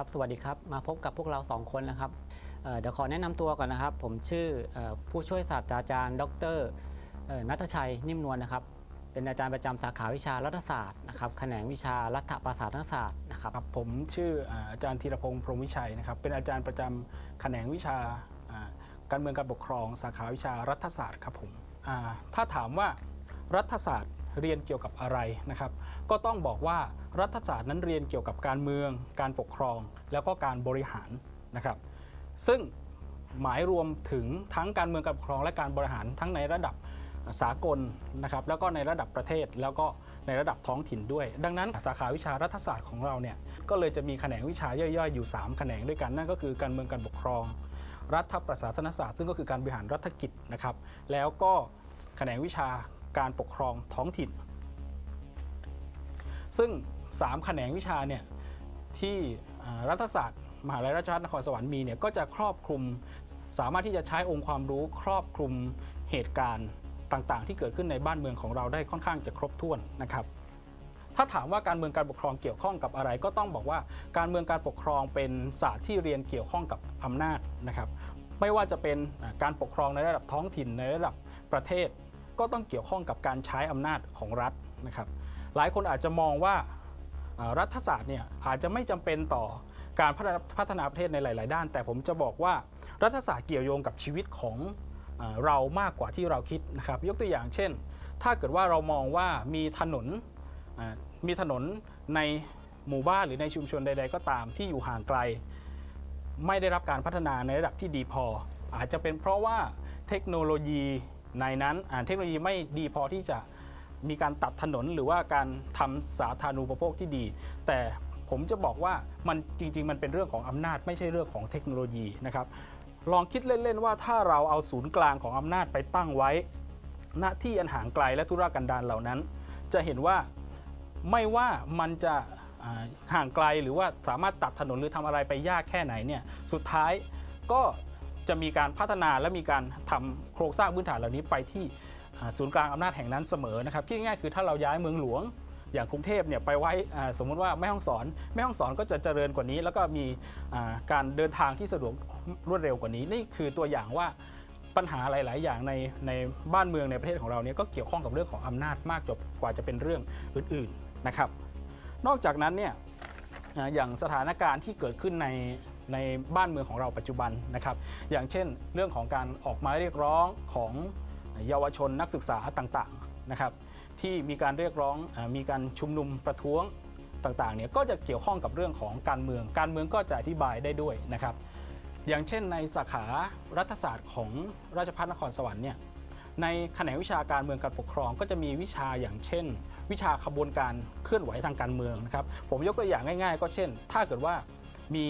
ครับ สวัสดีครับ มาพบกับพวกเราสองคนนะครับเดี๋ยวขอแนะนำตัวก่อนนะครับ ผมชื่อออผู้ช่วยศาสตราจารย์ ดรนัทชัยนิ่มนวลนะครับ เป็นอาจารย์ประจำสาขาวิชารัฐศาสตร์นะครับแขนงวิชารัฐประศาสนศาสตร์นะครับผมชื่ออาจารย์ธีรพงศ์พรหมวิชัยนะครับ เป็นอาจารย์ประจำแขนงวิชาการเมืองการปกครอง สาขาวิชารัฐศาสตร์ครับผมถ้าถามว่ารัฐศาสตร์เรียนเกี่ยวกับอะไรนะครับ ก็ต้องบอกว่ารัฐศาสตร์นั้นเรียนเกี่ยวกับการเมือง การปกครอง แล้วก็การบริหารนะครับ ซึ่งหมายรวมถึงทั้งการเมืองการปกครองและการบริหารทั้งในระดับสากลนะครับ แล้วก็ในระดับประเทศแล้วก็ในระดับท้องถิ่นด้วย ดังนั้นสาขาวิชารัฐศาสตร์ของเราเนี่ยก็เลยจะมีแขนงวิชาย่อยๆ อยู่ 3 แขนงด้วยกันนั่นก็คือการเมืองการปกครอง รัฐประศาสนศาสตร์ซึ่งก็คือการบริหารรัฐกิจนะครับ แล้วก็แขนงวิชาการปกครองท้องถิ่น ซึ่ง 3 แขนงวิชาเนี่ยที่รัฐศาสตร์ มหาวิทยาลัยราชภัฏนครสวรรค์มีเนี่ยก็จะครอบคลุม สามารถที่จะใช้องค์ความรู้ครอบคลุมเหตุการณ์ต่างๆ ที่เกิดขึ้นในบ้านเมืองของเราได้ค่อนข้างจะครบถ้วนนะครับ ถ้าถามว่าการเมืองการปกครองเกี่ยวข้องกับอะไรก็ต้องบอกว่าการเมืองการปกครองเป็นศาสตร์ที่เรียนเกี่ยวข้องกับอำนาจนะครับ ไม่ว่าจะเป็นการปกครองในระดับท้องถิ่นในระดับประเทศ ก็ต้องเกี่ยวข้องกับการใช้อำนาจของรัฐนะครับ หลายคนอาจจะมองว่ารัฐศาสตร์เนี่ยอาจจะไม่จำเป็นต่อการพัฒนาพัฒนาประเทศในหลาย ๆ ด้าน แต่ผมจะบอกว่ารัฐศาสตร์เกี่ยวโยงกับชีวิตของเรามากกว่าที่เราคิดนะครับ ยกตัวอย่างเช่น ถ้าเกิดว่าเรามองว่ามีถนนมีถนนในหมู่บ้านหรือในชุมชนใด ๆ ก็ตามที่อยู่ห่างไกล ไม่ได้รับการพัฒนาในระดับที่ดีพอ อาจจะเป็นเพราะว่าเทคโนโลยีในนั้นเทคโนโลยีไม่ดีพอที่จะ มีการตัดถนนหรือว่าการทำสาธารณูปโภคที่ดี แต่ผมจะบอกว่ามันจริง ๆ มันเป็นเรื่องของอำนาจไม่ใช่เรื่องของเทคโนโลยีนะครับลองคิดเล่น ๆ ว่าถ้าเราเอาศูนย์กลางของอำนาจไปตั้งไว้ ณที่อันห่างไกลและธุรกันดารเหล่านั้น จะเห็นว่าไม่ว่ามันจะห่างไกลหรือว่าสามารถตัดถนนหรือทำอะไรไปยากแค่ไหนเนี่ยสุดท้ายก็จะมีการพัฒนาและมีการทำโครงสร้างพื้นฐานเหล่านี้ไปที่ ศูนย์กลางอำนาจแห่งนั้นเสมอนะครับคิดง่ายๆคือถ้าเราย้ายเมืองหลวงอย่างกรุงเทพเนี่ยไปไว้สมมุติว่าแม่ฮ่องสอน แม่ฮ่องสอนก็จะเจริญกว่านี้ แล้วก็มีการเดินทางที่สะดวกรวดเร็วกว่านี้ นี่คือตัวอย่างว่าปัญหาหลาย ๆ อย่างในในบ้านเมืองในประเทศของเราเนี่ยก็เกี่ยวข้องกับเรื่องของอำนาจมากจบกว่าจะเป็นเรื่องอื่น ๆนะครับ นอกจากนั้นเนี่ยอ่าอย่างสถานการณ์ที่เกิดขึ้นในในบ้านเมืองของเราปัจจุบันนะครับ อย่างเช่น เรื่องของการออกมาเรียกร้องของ เยาวชนนักศึกษาต่างๆนะครับที่มีการเรียกร้องมีการชุมนุมประท้วงต่างๆเนี่ยก็จะเกี่ยวข้องกับเรื่องของการเมือง การเมืองก็จะอธิบายได้ด้วยนะครับ อย่างเช่นในสาขารัฐศาสตร์ของราชภัฏนครสวรรค์เนี่ยในแขนงวิชาการเมืองการปกครอง ก็จะมีวิชาอย่างเช่น วิชาขบวนการเคลื่อนไหวทางการเมืองนะครับผมยกตัวอย่างง่าย ๆ ก็เช่น ถ้าเกิดว่ามี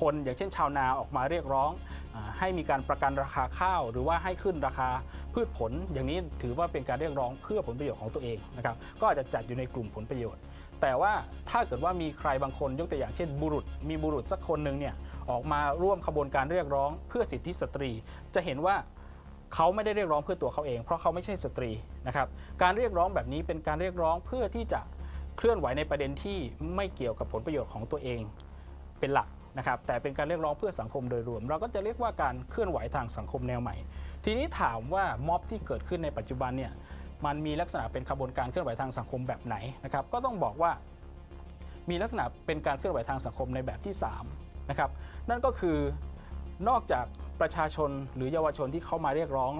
คนอย่างเช่นชาวนาออกมาเรียกร้องอให้มีการประกันราคาข้าว หรือว่าให้ขึ้นราคา พืชผลอย่างนี้ถือว่าเป็นการเรียกร้องเพื่อผลประโยชน์ของตัวเองนะครับก็อาจจะจัดอยู่ในกลุ่มผลประโยชน์ แต่ว่าถ้าเกิดว่ามีใครบางคนยกตัวอย่างเช่น บุรุษ มีบุรุษสักคนหนึ่งเนี่ยออกมาร่วมขบวนการเรียกร้องเพื่อสิทธิสตรี จะเห็นว่าเขาไม่ได้เรียกร้องเพื่อตัวเขาเอง เพราะเขาไม่ใช่สตรีนะครับการเรียกร้องแบบนี้เป็นการเรียกร้องเพื่อที่จะเคลื่อนไหวในประเด็นที่ไม่เกี่ยวกับผลประโยชน์ของตัวเองเป็นหลักนะครับแต่เป็นการเรียกร้องเพื่อสังคมโดยรวม เราก็จะเรียกว่าการเคลื่อนไหวทางสังคมแนวใหม่ ทีนี้ถามว่าม็อบที่เกิดขึ้นในปัจจุบันเนี่ยมันมีลักษณะเป็นขบวนการเคลื่อนไหวทางสังคมแบบไหนนะครับก็ต้องบอกว่ามีลักษณะเป็นการเคลื่อนไหวทางสังคมในแบบที่3นะครับนั่นก็คือนอกจากประชาชนหรือเยาวชนที่เข้ามาเรียกร้อง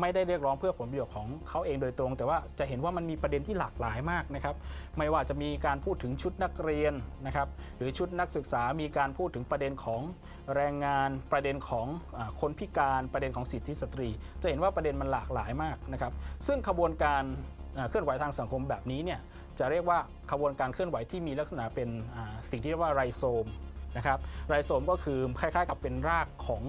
ไม่ได้เรียกร้องเพื่อผลประโยชน์ของเขาเองโดยตรง แต่ว่าจะเห็นว่ามันมีประเด็นที่หลากหลายมากนะครับไม่ว่าจะมีการพูดถึงชุดนักเรียนนะครับหรือชุดนักศึกษามีการพูดถึงประเด็นของแรงงานประเด็นของอคนพิการประเด็นของสิทธิสตรี จะเห็นว่าประเด็นมันหลากหลายมากนะครับซึ่งขบวนการเคลื่อนไหวทางสังคมแบบนี้เนี่ยจะเรียกว่าขบวนการเคลื่อนไหวที่มีลักษณะเป็นสิ่งที่เรียกว่าไรโซมนะครับไรโซมก็คือคล้ายๆ กับเป็นรากของ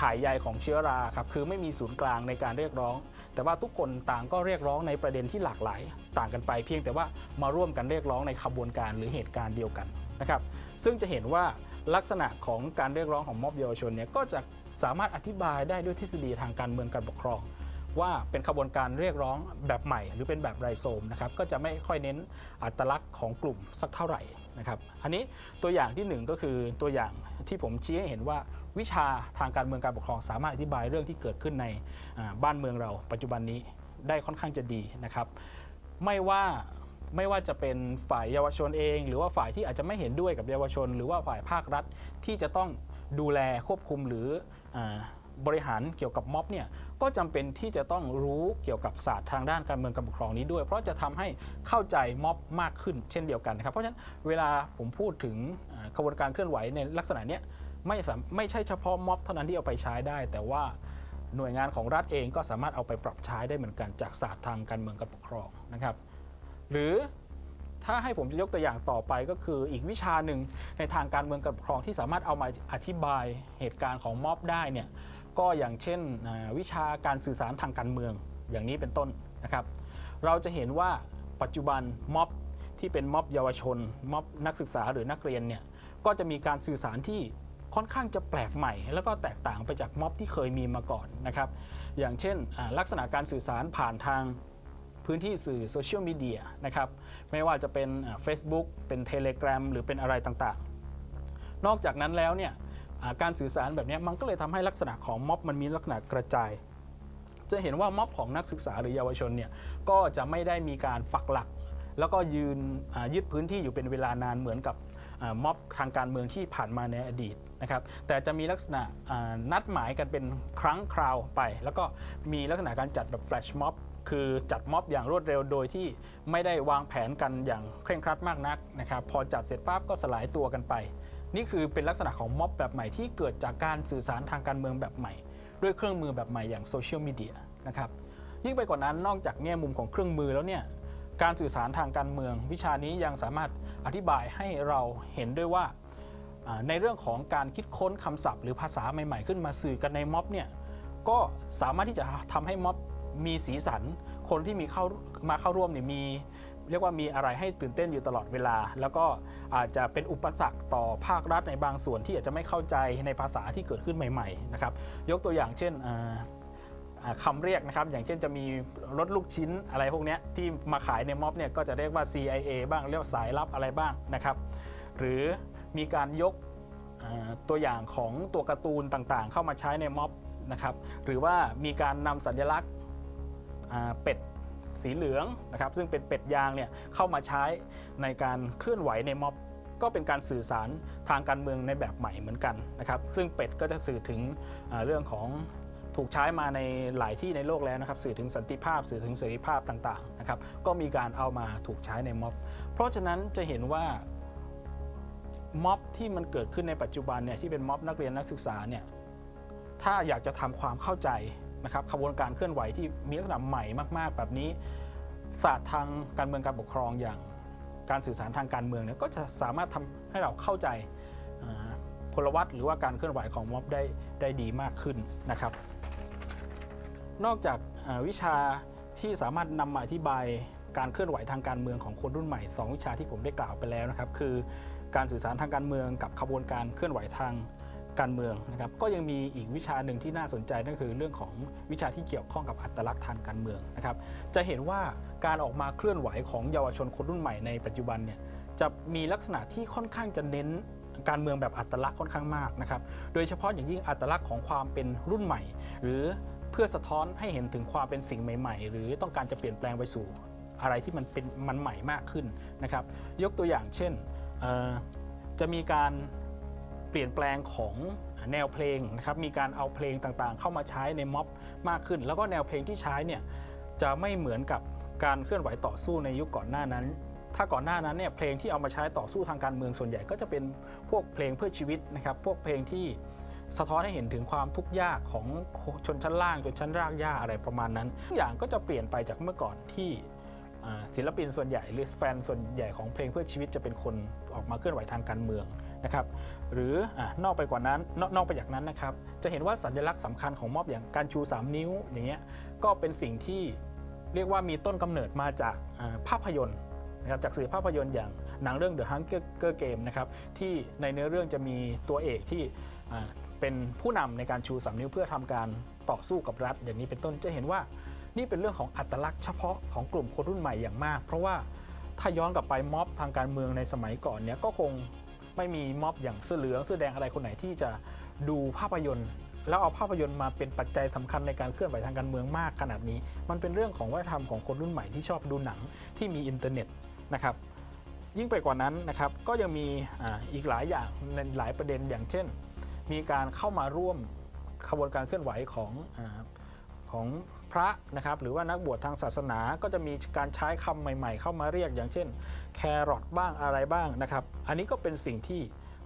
ขายใยของเชื้อราครับคือไม่มีศูนย์กลางในการเรียกร้อง แต่ว่าทุกคนต่างก็เรียกร้องในประเด็นที่หลากหลาย ต่างกันไปเพียงแต่ว่ามาร่วมกันเรียกร้องในขบวนการหรือเหตุการณ์เดียวกันนะครับซึ่งจะเห็นว่าลักษณะของการเรียกร้องของม็อบเยาวชนเนี่ยก็จะสามารถอธิบายได้ด้วยทฤษฎีทางการเมืองการปกครอง ว่าเป็นขบวนการเรียกร้องแบบใหม่ หรือเป็นแบบไรโซมนะครับก็จะไม่ค่อยเน้นอัตลักษณ์ของกลุ่มสักเท่าไหร่นะครับอันนี้ตัวอย่างที่หนึ่งก็คือตัวอย่างที่ผมชี้ให้เห็นว่า วิชาทางการเมืองการปกครอง สามารถอธิบายเรื่องที่เกิดขึ้นในบ้านเมืองเรา ปัจจุบันนี้ได้ค่อนข้างจะดีนะครับ ไม่ว่าไม่ว่าจะเป็นฝ่ายเยาวชนเอง หรือว่าฝ่ายที่อาจจะไม่เห็นด้วยกับเยาวชน หรือว่าฝ่ายภาครัฐที่จะต้องดูแลควบคุมหรืออบริหารเกี่ยวกับม็อบเนี่ยก็จำเป็นที่จะต้องรู้เกี่ยวกับศาสตร์ทางด้านการเมืองการปกครองนี้ด้วย เพราะจะทำให้เข้าใจม็อบมากขึ้นเช่นเดียวกันนะครับเพราะฉะนั้นเวลาผมพูดถึงอ่ากระบวนการเคลื่อนไหวในลักษณะเนี้ย ไม่ไม่ใช่เฉพาะม็อบเท่านั้นที่เอาไปใช้ได้ แต่ว่าหน่วยงานของรัฐเองก็สามารถเอาไปปรับใช้ได้เหมือนกันจากศาสตร์ทางการเมืองการปกครองนะครับ หรือถ้าให้ผมจะยกตัวอย่างต่อไปก็คืออีกวิชาหนึ่งในทางการเมืองการปกครองที่สามารถเอามาอธิบายเหตุการณ์ของม็อบได้เนี่ยก็อย่างเช่นวิชาการสื่อสารทางการเมืองอย่างนี้เป็นต้นนะครับ เราจะเห็นว่าปัจจุบันม็อบที่เป็นม็อบเยาวชนม็อบนักศึกษาหรือนักเรียนเนี่ยก็จะมีการสื่อสารที่ ค่อนข้างจะแปลกใหม่ แล้วก็แตกต่างไปจากม็อบที่เคยมีมาก่อนนะครับอย่างเช่นลักษณะการสื่อสารผ่านทางพื้นที่สื่อโซเชียลมีเดียนะครับไม่ว่าจะเป็น Facebook เป็น Telegram หรือเป็นอะไรต่างๆ นอกจากนั้นแล้วเนี่ยการสื่อสารแบบนี้มันก็เลยทำให้ลักษณะของม็อบมันมีลักษณะกระจาย จะเห็นว่าม็อบของนักศึกษาหรือเยาวชนเนี่ยก็จะไม่ได้มีการปักหลัก แล้วก็ยืนยึดพื้นที่อยู่เป็นเวลานานเหมือนกับ ม็อบทางการเมืองที่ผ่านมาในอดีตนะครับแต่จะมีลักษณะนัดหมายกันเป็นครั้งคราวไป แล้วก็มีลักษณะการจัดแบบแฟลชม็อบคือจัดม็อบอย่างรวดเร็วโดยที่ไม่ได้วางแผนกันอย่างเคร่งครัดมากนักนะครับพอจัดเสร็จปั๊บก็สลายตัวกันไป นี่คือเป็นลักษณะของม็อบแบบใหม่ที่เกิดจากการสื่อสารทางการเมืองแบบใหม่ ด้วยเครื่องมือแบบใหม่อย่างโซเชียลมีเดียนะครับยิ่งไปกว่านั้นนอกจากแง่มุมของเครื่องมือแล้วเนี่ยการสื่อสารทางการเมือง วิชานี้ยังสามารถ อธิบายให้เราเห็นด้วยว่าในเรื่องของการคิดค้นคำศัพท์ หรือภาษาใหม่ ๆ ขึ้นมาสื่อกันในม็อบเนี่ยก็สามารถที่จะทำให้ม็อบมีสีสัน คนที่มีเข้ามาเข้าร่วมเนี่ยมี เรียกว่ามีอะไรให้ตื่นเต้นอยู่ตลอดเวลา แล้วก็อาจจะเป็นอุปสรรคต่อภาครัฐในบางส่วนที่อาจจะไม่เข้าใจในภาษาที่เกิดขึ้นใหม่ ๆ นะครับ ยกตัวอย่างเช่นอ คำเรียกนะครับ อย่างเช่นจะมีรถลูกชิ้นอะไรพวกนี้ที่มาขายในม็อบเนี่ยก็จะเรียกว่า CIA บ้างเรียกสายลับอะไรบ้างนะครับ หรือมีการยกตัวอย่างของตัวการ์ตูนต่างๆ เข้ามาใช้ในม็อบนะครับหรือว่ามีการนำสัญลักษณ์เป็ดสีเหลืองนะครับซึ่งเป็นเป็ดยางเนี่ยเข้ามาใช้ในการเคลื่อนไหวในม็อบก็เป็นการสื่อสารทางการเมืองในแบบใหม่เหมือนกันนะครับซึ่งเป็ดก็จะสื่อถึงเรื่องของ ถูกใช้มาในหลายที่ในโลกแล้วนะครับสื่อถึงสันติภาพ สื่อถึงเสรีภาพต่างๆนะครับก็มีการเอามาถูกใช้ในม็อบ เพราะฉะนั้นจะเห็นว่าม็อบที่มันเกิดขึ้นในปัจจุบันเนี่ยที่เป็นม็อบนักเรียนนักศึกษาเนี่ยถ้าอยากจะทำความเข้าใจนะครับขบวนการเคลื่อนไหวที่มีลักษณะใหม่มาก ๆ แบบนี้ ศาสตร์ทางการเมืองการปกครองอย่างการสื่อสารทางการเมืองเนี่ยก็จะสามารถทำให้เราเข้าใจพลวัตหรือว่าการเคลื่อนไหวของม็อบได้ได้ดีมากขึ้นนะครับ นอกจากวิชาที่สามารถนำมาอธิบายการเคลื่อนไหวทางการเมืองของคนรุ่นใหม่ 2 วิชาที่ผมได้กล่าวไปแล้วนะครับ คือการสื่อสารทางการเมืองกับขบวนการเคลื่อนไหวทางการเมืองนะครับ ก็ยังมีอีกวิชาหนึ่งที่น่าสนใจนั่นคือเรื่องของวิชาที่เกี่ยวข้องกับอัตลักษณ์ทางการเมืองนะครับ จะเห็นว่าการออกมาเคลื่อนไหวของเยาวชนคนรุ่นใหม่ในปัจจุบันเนี่ยจะมีลักษณะที่ค่อนข้างจะเน้นการเมืองแบบอัตลักษณ์ค่อนข้างมากนะครับ โดยเฉพาะอย่างยิ่งอัตลักษณ์ของความเป็นรุ่นใหม่ หรือ เพื่อสะท้อนให้เห็นถึงความเป็นสิ่งใหม่ ๆ หรือต้องการจะเปลี่ยนแปลงไปสู่อะไรที่มันเป็นมันใหม่มากขึ้นนะครับ ยกตัวอย่างเช่นจะมีการเปลี่ยนแปลงของแนวเพลงนะครับมีการเอาเพลงต่างๆ เข้ามาใช้ในม็อบมากขึ้น แล้วก็แนวเพลงที่ใช้เนี่ยจะไม่เหมือนกับการเคลื่อนไหวต่อสู้ในยุคก่อนหน้านั้น ถ้าก่อนหน้านั้นเนี่ยเพลงที่เอามาใช้ต่อสู้ทางการเมืองส่วนใหญ่ ก็จะเป็นพวกเพลงเพื่อชีวิตนะครับพวกเพลงที่ สะท้อนให้เห็นถึงความทุกข์ยากของชนชั้นล่างชนชั้นรากหญ้าอะไรประมาณนั้นทุกอย่างก็จะเปลี่ยนไปจากเมื่อก่อนที่ศิลปินส่วนใหญ่หรือแฟนส่วนใหญ่ของเพลงเพื่อชีวิตจะเป็นคนออกมาเคลื่อนไหวทางการเมืองนะครับหรืออนอกไปกว่านั้นนอกนอกไปจากนั้นนะครับจะเห็นว่าสัญลักษณ์สำคัญของม็อบอย่างการชู 3 นิ้วอย่างเงี้ยก็เป็นสิ่งที่เรียกว่ามีต้นกำเนิดมาจากภาพยนตร์นะครับจากสื่อภาพยนตร์อย่างหนังเรื่อง The Hunger Game นะครับที่ในเนื้อเรื่องจะมีตัวเอกที่ เป็นผู้นำในการชู3นิ้วเพื่อทำการต่อสู้กับรัฐ อย่างนี้เป็นต้นจะเห็นว่านี่เป็นเรื่องของอัตลักษณ์เฉพาะของกลุ่มคนรุ่นใหม่อย่างมาก เพราะว่าถ้าย้อนกลับไปม็อบทางการเมืองในสมัยก่อนเนี่ยก็คงไม่มีม็อบอย่างเสื้อเหลืองเสื้อแดงอะไรคนไหนที่จะดูภาพยนตร์ แล้วเอาภาพยนตร์มาเป็นปัจจัยสำคัญในการเคลื่อนไหวทางการเมืองมากขนาดนี้ มันเป็นเรื่องของวัฒนธรรมของคนรุ่นใหม่ที่ชอบดูหนังที่มีอินเทอร์เน็ตนะครับยิ่งไปกว่านั้นนะครับก็ยังมีออีกหลายอย่างในหลายประเด็นอย่างเช่น มีการเข้ามาร่วมขบวนการเคลื่อนไหวของอของพระนะครับหรือว่านักบวชทางศาสนาก็จะมีการใช้คำใหม่ ๆ เข้ามาเรียกอย่างเช่น แครอทบ้างอะไรบ้างนะครับ อันนี้ก็เป็นสิ่งที่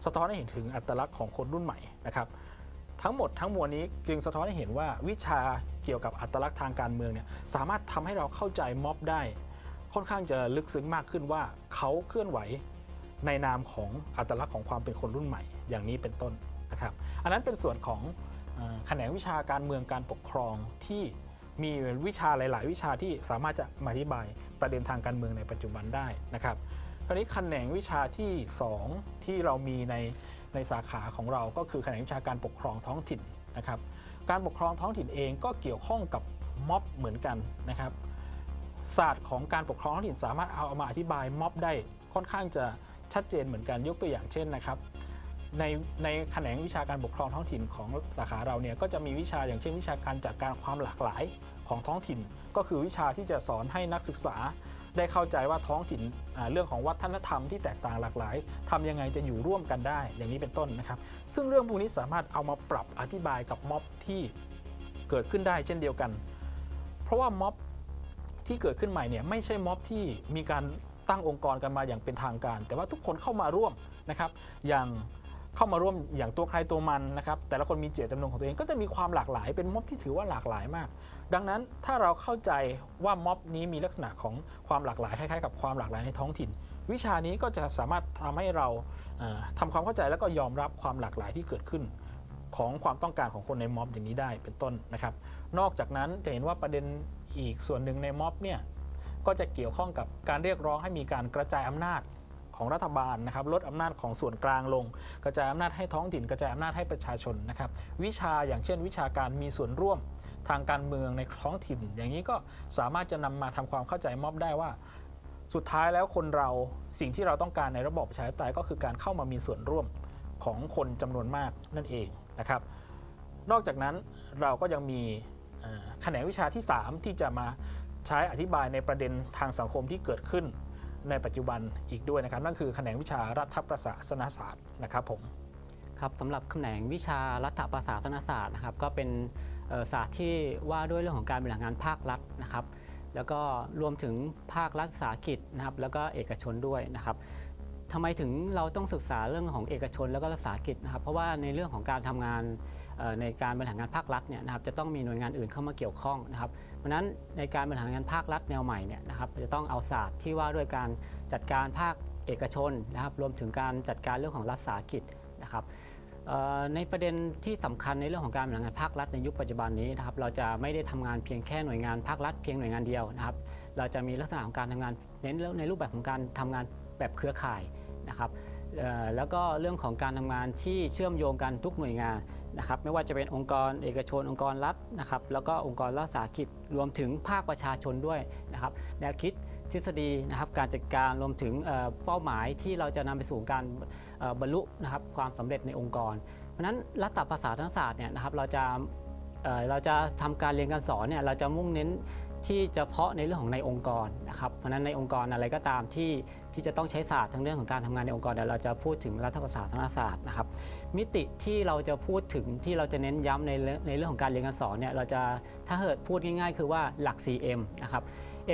สะท้อนให้เห็นถึงอัตลักษณ์ของคนรุ่นใหม่นะครับ ทั้งหมดทั้งมวลนี้จึงสะท้อนให้เห็นว่าวิชาเกี่ยวกับอัตลักษณ์ทางการเมืองเนี่ยสามารถทำให้เราเข้าใจม็อบได้ ค่อนข้างจะลึกซึ้งมากขึ้นว่าเขาเคลื่อนไหวในนามของอัตลักษณ์ของความเป็นคนรุ่นใหม่ อย่างนี้เป็นต้น นะครับอันนั้นเป็นส่วนของแขนงวิชาการเมืองการปกครองที่มีวิชาหลาย ๆ วิชาที่สามารถจะมาอธิบายประเด็นทางการเมืองในปัจจุบันได้นะครับคราวนี้แขนงวิชาที่ 2 ที่เรามีในในสาขาของเราก็คือแขนงวิชาการปกครองท้องถิ่นนะครับการปกครองท้องถิ่นเองก็เกี่ยวข้องกับม็อบเหมือนกันนะครับศาสตร์ของการปกครองท้องถิ่นสามารถเอามาอธิบายม็อบได้ค่อนข้างจะชัดเจนเหมือนกันยกตัวอย่างเช่นนะครับ ในในแขนงวิชาการปกครองท้องถิ่นของสาขาเราเนี่ยก็จะมีวิชาอย่างเช่นวิชาการจัดการความหลากหลายของท้องถิ่น ก็คือวิชาที่จะสอนให้นักศึกษา ได้เข้าใจว่าท้องถิ่นเรื่องของวัฒนธรรมที่แตกต่างหลากหลายทำยังไงจะอยู่ร่วมกันได้ อย่างนี้เป็นต้นนะครับ ซึ่งเรื่องพวกนี้สามารถเอามาปรับอธิบายกับม็อบที่เกิดขึ้นได้เช่นเดียวกัน เพราะว่าม็อบที่เกิดขึ้นใหม่เนี่ยไม่ใช่ม็อบที่มีการตั้งองค์กรกันมาอย่างเป็นทางการ แต่ว่าทุกคนเข้ามาร่วมนะครับอย่าง เข้ามาร่วมอย่างตัวใครตัวมันนะครับแต่ละคนมีเจตจำนงของตัวเองก็จะมีความหลากหลายเป็นม็อบที่ถือว่าหลากหลายมาก ดังนั้นถ้าเราเข้าใจว่าม็อบนี้มีลักษณะของความหลากหลายคล้ายๆกับความหลากหลายในท้องถิ่น วิชานี้ก็จะสามารถทำให้เราเอ่อทำความเข้าใจแล้วก็ยอมรับความหลากหลายที่เกิดขึ้น ของความต้องการของคนในม็อบอย่างนี้ได้เป็นต้นนะครับ นอกจากนั้นจะเห็นว่าประเด็นอีกส่วนหนึ่งในม็อบเนี่ยก็จะเกี่ยวข้องกับการเรียกร้องให้มีการกระจายอำนาจ ของรัฐบาลนะครับลดอำนาจของส่วนกลางลง กระจายอำนาจให้ท้องถิ่นกระจายอำนาจให้ประชาชนนะครับวิชาอย่างเช่น วิชาการมีส่วนร่วมทางการเมืองในท้องถิ่น อย่างนี้ก็สามารถจะนำมาทำความเข้าใจม็อบได้ว่า สุดท้ายแล้วคนเราสิ่งที่เราต้องการในระบอบประชาธิปไตยก็คือการเข้ามามีส่วนร่วมของคนจำนวนมากนั่นเองนะครับ นอกจากนั้นเราก็ยังมีแขนงวิชาที่ 3 ที่จะมาใช้อธิบายในประเด็นทางสังคมที่เกิดขึ้น ในปัจจุบันอีกด้วยนะครับ นั่นคือแขนงวิชารัฐประศาสนศาสตร์นะครับผมครับสำหรับแขนงวิชารัฐประศาสนศาสตร์นะครับ ก็เป็นศาสตร์ที่ว่าด้วยเรื่องของการบริหารงานภาครัฐนะครับ แล้วก็รวมถึงภาครัฐสาหกิจนะครับ แล้วก็เอกชนด้วยนะครับทำไมถึงเราต้องศึกษาเรื่องของเอกชนแล้วก็รัฐสาหกิจนะครับ เพราะว่าในเรื่องของการทำงาน ในการบริหารงานภาครัฐเนี่ยนะครับจะต้องมีหน่วยงานอื่นเข้ามาเกี่ยวข้องนะครับเพราะนั้นในการบริหารงานภาครัฐแนวใหม่เนี่ยนะครับจะต้องเอาศาสตร์ที่ว่าด้วยการจัดการภาคเอกชนนะครับรวมถึงการจัดการเรื่องของรัฐสาหกิจนะครับในประเด็นที่สำคัญในเรื่องของการบริหารงานภาครัฐในยุคปัจจุบันนี้นะครับเราจะไม่ได้ทำงานเพียงแค่หน่วยงานภาครัฐเพียงหน่วยงานเดียวนะครับเราจะมีลักษณะของการทำงานเน้นในรูปแบบของการทำงานแบบเครือข่ายนะครับแล้วก็เรื่องของการทำงานที่เชื่อมโยงกันทุกหน่วยงาน นะครับไม่ว่าจะเป็นองค์กรเอกชน องค์กรรัฐนะครับแล้วก็องค์กรรัฐสาหกิจรวมถึงภาคประชาชนด้วยนะครับแนวคิดทฤษฎีนะครับการจัดการรวมถึงเป้าหมายที่เราจะนำไปสู่การบรรลุนะครับความสำเร็จในองค์กร เพราะฉะนั้นรัฐประศาสนศาสตร์เนี่ยนะครับเราจะเเราจะทำการเรียนการสอนเนี่ยเราจะมุ่งเน้น ที่เฉพาะในเรื่องของในองค์กรนะครับเพราะฉะนั้นในองค์กรอะไรก็ตามที่ที่จะต้องใช้ศาสตร์ทั้งเรื่องของการทำงานในองค์กรเดี๋ยวเราจะพูดถึงรัฐประศาสนศาสตร์นะครับ มิติที่เราจะพูดถึงที่เราจะเน้นย้ำในเรื่องในเรื่องของการเรียนการสอนเนี่ยเราจะถ้าเกิดพูดง่าย ๆ คือว่าหลัก 4M นะครับ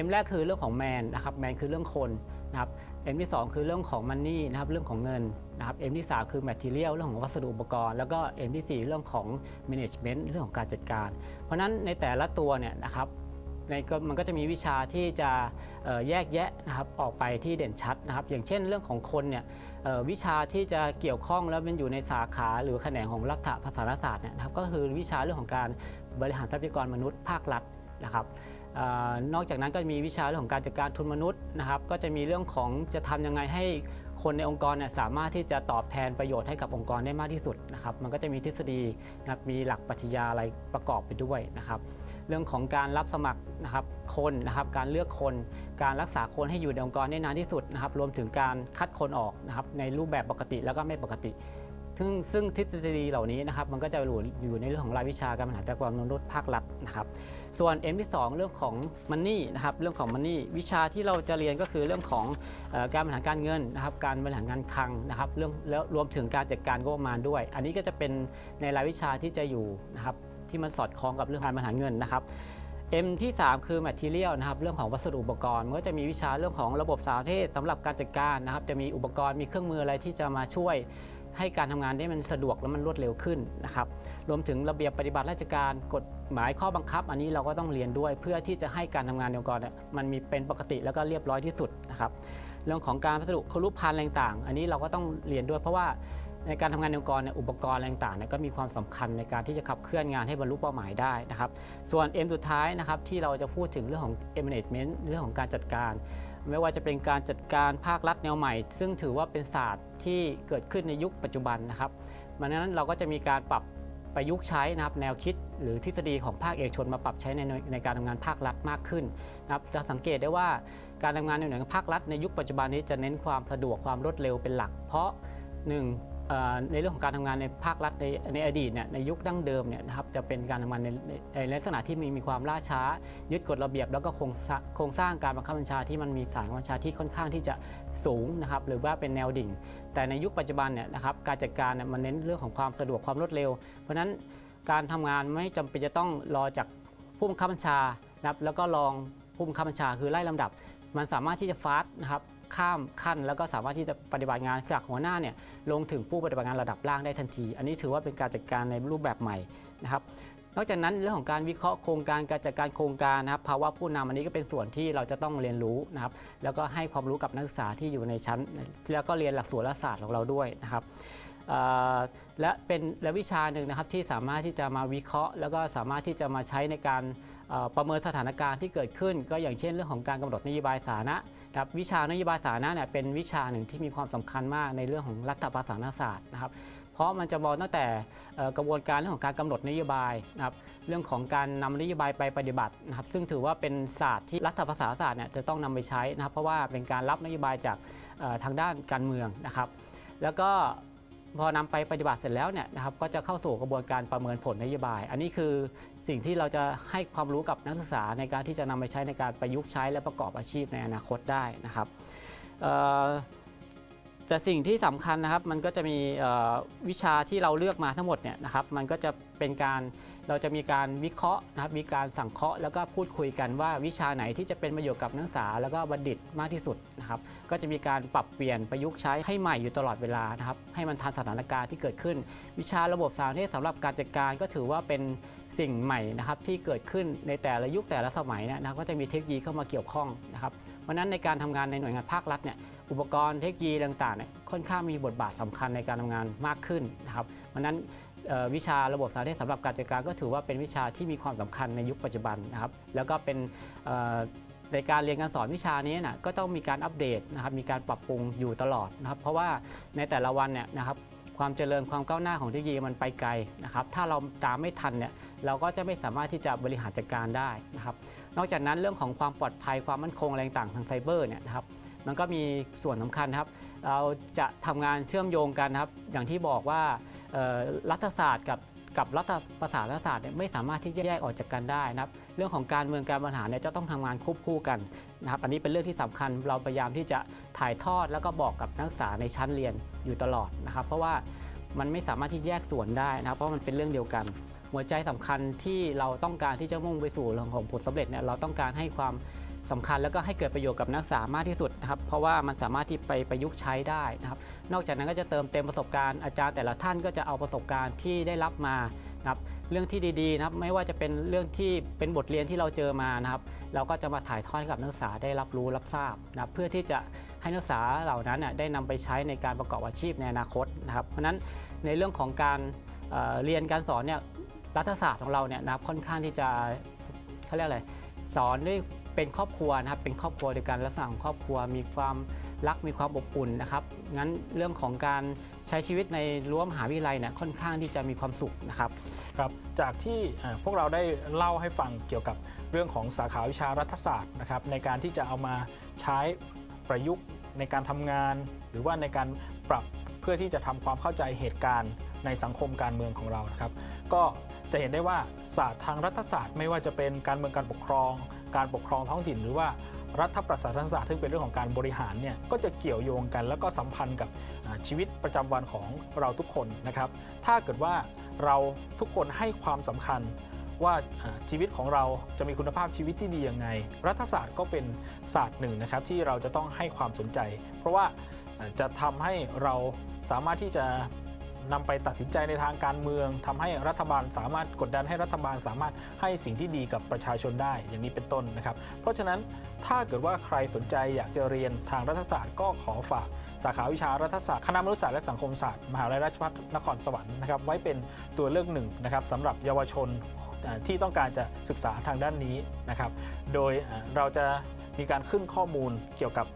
M แรกคือเรื่องของแมนนะครับแมนคือเรื่องคนนะครับ M ที่ 2 คือเรื่องของมันนี่นะครับเรื่องของเงินนะครับ M ที่ 3 คือ Material เรื่องของวัสดุอุปกรณ์แล้วก็ M ที่ 4 เรื่องของ Management เรื่องของการจัดการ เพราะฉะนั้นในแต่ละตัวเนี่ยนะครับ มันก็จะมีวิชาที่จะแยกแยะนะครับออกไปที่เด่นชัดนะครับ อย่างเช่นเรื่องของคนเนี่ยวิชาที่จะเกี่ยวข้องแล้วมันอยู่ในสาขาหรือแขนงของรัฐภาษาศาสตร์เนี่ยนะครับก็คือวิชาเรื่องของการบริหารทรัพยากรมนุษย์ภาครัฐนะครับออนอกจากนั้นก็มีวิชาเรื่องของการจัดการทุนมนุษย์นะครับ ก็จะมีเรื่องของจะทำยังไงให้คนในองค์กรเนี่ยสามารถที่จะตอบแทนประโยชน์ให้กับองค์กรได้มากที่สุดนะครับ มันก็จะมีทฤษฎีนะครับมีหลักปรัชญาอะไรประกอบไปด้วยนะครับ เรื่องของการรับสมัครนะครับคนนะครับการเลือกคนการรักษาคนให้อยู่ในองค์กรได้นานที่สุดนะครับรวมถึงการคัดคนออกนะครับในรูปแบบปกติแล้วก็ไม่ปกติ ซึ่งซึ่งทฤษฎีเหล่านี้นะครับมันก็จะอยู่อยู่ในเรื่องของรายวิชาการบริหารจัดการมนุษย์ภาครัฐนะครับส่วน M ที่ 2 เรื่องของมันนี่นะครับเรื่องของมันนี่วิชาที่เราจะเรียนก็คือเรื่องของอการบริหารการเงินนะครับการบริหารการคลังนะครับเรื่องแล้วรวมถึงการจัดการงบประมาณด้วย อันนี้ก็จะเป็นในรายวิชาที่จะอยู่นะครับ ที่มันสอดคล้องกับเรื่องการบริหารเงินนะครับ M ที่ 3 คือ Material นะครับเรื่องของวัสดุอุปกรณ์มันก็จะมีวิชาเรื่องของระบบสารเทศสำหรับการจัดการนะครับ จะมีอุปกรณ์มีเครื่องมืออะไรที่จะมาช่วยให้การทำงานได้มันสะดวกและมันรวดเร็วขึ้นนะครับ รวมถึงระเบียบปฏิบัติราชการกฎหมายข้อบังคับ อันนี้เราก็ต้องเรียนด้วย เพื่อที่จะให้การทำงานในองค์กรเนี่ยมันมีเป็นปกติแล้วก็เรียบร้อยที่สุดนะครับ เรื่องของการพัสดุครุพันธ์ต่างๆอันนี้เราก็ต้องเรียนด้วยเพราะว่า ในการทำงานในองค์กรเนี่ยอุปกรณ์อะไรต่างๆเนี่ยก็มีความสำคัญในการที่จะขับเคลื่อนงานให้บรรลุเป้าหมายได้นะครับ ส่วน M สุดท้ายนะครับที่เราจะพูดถึงเรื่องของ M management เรื่องของการจัดการ ไม่ว่าจะเป็นการจัดการภาครัฐแนวใหม่ ซึ่งถือว่าเป็นศาสตร์ที่เกิดขึ้นในยุคปัจจุบันนะครับมันนั้นเราก็จะมีการปรับประยุกต์ใช้นะครับแนวคิดหรือทฤษฎีของภาคเอกชนมาปรับใช้ในในการทำงานภาครัฐมากขึ้นนะครับจะสังเกตได้ว่าการทำงานในหน่วยงานภาครัฐในยุคปัจจุบันนี้จะเน้นความสะดวกความรวดเร็วเป็นหลัก เพราะหนึ่ง ในเรื่องของการทำงานในภาครัฐในในอดีตเนี่ยในยุคดั้งเดิมเนี่ยนะครับจะเป็นการทำงานในในในลักษณะที่มีมีความล่าช้า ยึดกฎระเบียบ แล้วก็โครงสร้างโครงสร้างการบังคับบัญชาที่มันมีสายบัญชาที่ค่อนข้างที่จะสูงนะครับหรือว่าเป็นแนวดิ่ง แต่ในยุคปัจจุบันเนี่ยนะครับการจัดการเนี่ยมันเน้นเรื่องของความสะดวกความรวดเร็ว เพราะฉะนั้นการทำงานไม่จำเป็นจะต้องรอจากผู้บังคับบัญชานะครับแล้วก็รองผู้บังคับบัญชาคือไล่ลำดับ มันสามารถที่จะฟาสต์นะครับ ข้ามขั้น แล้วก็สามารถที่จะปฏิบัติงานจากหัวหน้าเนี่ยลงถึงผู้ปฏิบัติงานระดับล่างได้ทันที อันนี้ถือว่าเป็นการจัดการในรูปแบบใหม่นะครับนอกจากนั้นเรื่องของการวิเคราะห์โครงการการจัดการโครงการนะครับภาวะผู้นำอันนี้ก็เป็นส่วนที่เราจะต้องเรียนรู้นะครับแล้วก็ให้ความรู้กับนักศึกษาที่อยู่ในชั้น แล้วก็เรียนหลักสูตรรัฐศาสตร์ของเราด้วยนะครับและเป็นและวิชาหนึ่งนะครับที่สามารถที่จะมาวิเคราะห์ แล้วก็สามารถที่จะมาใช้ในการประเมินสถานการณ์ที่เกิดขึ้น ก็อย่างเช่นเรื่องของการกำหนดนโยบายสาธารณะ ครับวิชานโยบายสาธารณะเนี่ยเป็นวิชาหนึ่งที่มีความสำคัญมากในเรื่องของรัฐประศาสนศาสตร์นะครับเพราะมันจะมองตั้งแต่กระบวนการเรื่องของการกำหนดนโยบายนะครับเรื่องของการนำนโยบายไปปฏิบัตินะครับ ซึ่งถือว่าเป็นศาสตร์ที่รัฐประศาสนศาสตร์เนี่ยจะต้องนำไปใช้นะครับ เพราะว่าเป็นการรับนโยบายจากทางด้านการเมืองนะครับ แล้วก็ พอนำไปปฏิบัติเสร็จแล้วเนี่ยนะครับก็จะเข้าสู่กระบวนการประเมินผลนโยบาย อันนี้คือสิ่งที่เราจะให้ความรู้กับนักศึกษาในการที่จะนำไปใช้ในการประยุกต์ใช้และประกอบอาชีพในอนาคตได้นะครับแต่สิ่งที่สำคัญนะครับมันก็จะมีวิชาที่เราเลือกมาทั้งหมดเนี่ยนะครับมันก็จะเป็นการ เราจะมีการวิเคราะห์นะครับมีการสังเคราะห์แล้วก็พูดคุยกันว่าวิชาไหนที่จะเป็นประโยชน์กับนักศึกษา แล้วก็บัณฑิตมากที่สุดนะครับก็จะมีการปรับเปลี่ยนประยุกต์ใช้ให้ใหม่อยู่ตลอดเวลานะครับให้มันทันสถานการณ์ที่เกิดขึ้น วิชาระบบสารเทศสำหรับการจัดการก็ถือว่าเป็นสิ่งใหม่นะครับที่เกิดขึ้นในแต่ละยุคแต่ละสมัยเนยนะครับก็จะมีเทคโนโลยีเข้ามาเกี่ยวข้องนะครับเพราะนั้นในการทำงานในหน่วยงานภาครัฐเนี่ยอุปกรณ์เทคโนโลยีต่างๆเนี่ยค่อนข้างมีบทบาทสำคัญในการทำงานมากขึ้นนะครับเพราะนั้น วิชาระบบสารเทศสำหรับการจัดการก็ถือว่าเป็นวิชาที่มีความสำคัญในยุคปัจจุบันนะครับ แล้วก็เป็นในการเรียนการสอนวิชานี้นะก็ต้องมีการอัปเดตนะครับ มีการปรับปรุงอยู่ตลอดนะครับ เพราะว่าในแต่ละวันเนี่ยนะครับความเจริญความก้าวหน้าของเทคโนโลยีมันไปไกลนะครับ ถ้าเราตามไม่ทันเนี่ยเราก็จะไม่สามารถที่จะบริหารจัดการได้นะครับ นอกจากนั้นเรื่องของความปลอดภัยความมั่นคงอะไรต่างทางไซเบอร์เนี่ยนะครับมันก็มีส่วนสำคัญครับ เราจะทำงานเชื่อมโยงกันครับ อย่างที่บอกว่า รัฐศาสตร์กับกับรัฐประศาสนศาสตร์เนี่ยไม่สามารถที่จะแยกออกจากกันได้นะครับ เรื่องของการเมืองการบริหารเนี่ยจะต้องทำงานควบคู่กันนะครับ อันนี้เป็นเรื่องที่สำคัญเราพยายามที่จะถ่ายทอดแล้วก็บอกกับนักศึกษาในชั้นเรียนอยู่ตลอดนะครับ เพราะว่ามันไม่สามารถที่แยกส่วนได้นะครับ เพราะมันเป็นเรื่องเดียวกัน หัวใจสำคัญที่เราต้องการที่จะมุ่งไปสู่เรื่องของผลสำเร็จเนี่ยเราต้องการให้ความ สำคัญแล้วก็ให้เกิดประโยชน์กับนักศึกษามากที่สุดนะครับเพราะว่ามันสามารถที่ไปประยุกต์ใช้ได้นะครับ นอกจากนั้นก็จะเติมเต็มประสบการณ์อาจารย์แต่ละท่านก็จะเอาประสบการณ์ที่ได้รับมานะครับเรื่องที่ดีๆนะครับไม่ว่าจะเป็นเรื่องที่เป็นบทเรียนที่เราเจอมานะครับ เราก็จะมาถ่ายทอดให้กับนักศึกษาได้รับรู้รับทราบนะครับเพื่อที่จะให้นักศึกษาเหล่านั้นน่ะได้นำไปใช้ในการประกอบอาชีพในอนาคตนะครับเพราะฉะนั้นในเรื่องของการเเรียนการสอนเนี่ยรัฐศาสตร์ของเราเนี่ยนะครับค่อนข้างที่จะเขาเรียกอะไรสอนด้วย เป็นครอบครัวนะครับเป็นครอบครัวเดียวกันลักษณะของครอบครัวมีความรักมีความอบอุ่นนะครับงั้นเรื่องของการใช้ชีวิตในรั้วมหาวิทยาลัยเนี่ยค่อนข้างที่จะมีความสุขนะครับ ครับจากที่อ่าพวกเราได้เล่าให้ฟังเกี่ยวกับเรื่องของสาขาวิชารัฐศาสตร์นะครับในการที่จะเอามาใช้ประยุกต์ในการทำงาน หรือว่าในการปรับเพื่อที่จะทำความเข้าใจเหตุการณ์ในสังคมการเมืองของเรานะครับ ก็จะเห็นได้ว่าศาสตร์ทางรัฐศาสตร์ไม่ว่าจะเป็นการเมืองการปกครอง การปกครองท้องถิ่นหรือว่ารัฐประศาสนศาสตร์ซึ่งเป็นเรื่องของการบริหารเนี่ยก็จะเกี่ยวโยงกัน แล้วก็สัมพันธ์กับชีวิตประจำวันของเราทุกคนนะครับ ถ้าเกิดว่าเราทุกคนให้ความสำคัญว่าชีวิตของเราจะมีคุณภาพชีวิตที่ดียังไง รัฐศาสตร์ก็เป็นศาสตร์หนึ่งนะครับที่เราจะต้องให้ความสนใจ เพราะว่าอ่าจะทำให้เราสามารถที่จะ นำไปตัดสินใจในทางการเมืองทำให้รัฐบาลสามารถกดดันให้รัฐบาลสามารถให้สิ่งที่ดีกับประชาชนได้ อย่างนี้เป็นต้นนะครับ เพราะฉะนั้นถ้าเกิดว่าใครสนใจอยากจะเรียนทางรัฐศาสตร์ก็ขอฝากสาขาวิชารัฐศาสตร์คณะมนุษยศาสตร์และสังคมศาสตร์มหาวิทยาลัยราชภัฏนครสวรรค์นะครับไว้เป็นตัวเลือกหนึ่งนะครับสำหรับเยาวชนที่ต้องการจะศึกษาทางด้านนี้นะครับ โดยเราจะมีการขึ้นข้อมูลเกี่ยวกับ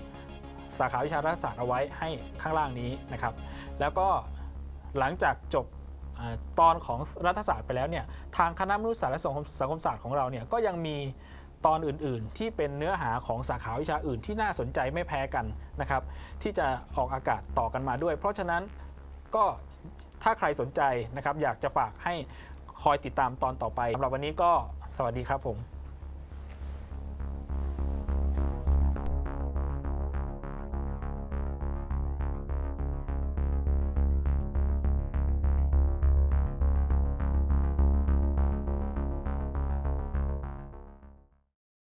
สาขาวิชารัฐศาสตร์เอาไว้ให้ข้างล่างนี้นะครับ แล้วก็ หลังจากจบอตอนของรัฐศาสตร์ไปแล้วเนี่ยทางคณะมนุษยศาสตร์และสังคมสังคมศาสตร์ของเราเนี่ยก็ยังมีตอนอื่นๆ ที่เป็นเนื้อหาของสาขาวิชาอื่นที่น่าสนใจไม่แพ้กันนะครับ ที่จะออกอากาศต่อกันมาด้วย เพราะฉะนั้นก็ถ้าใครสนใจนะครับ อยากจะฝากให้คอยติดตามตอนต่อไปสำหรับวันนี้ก็สวัสดีครับผม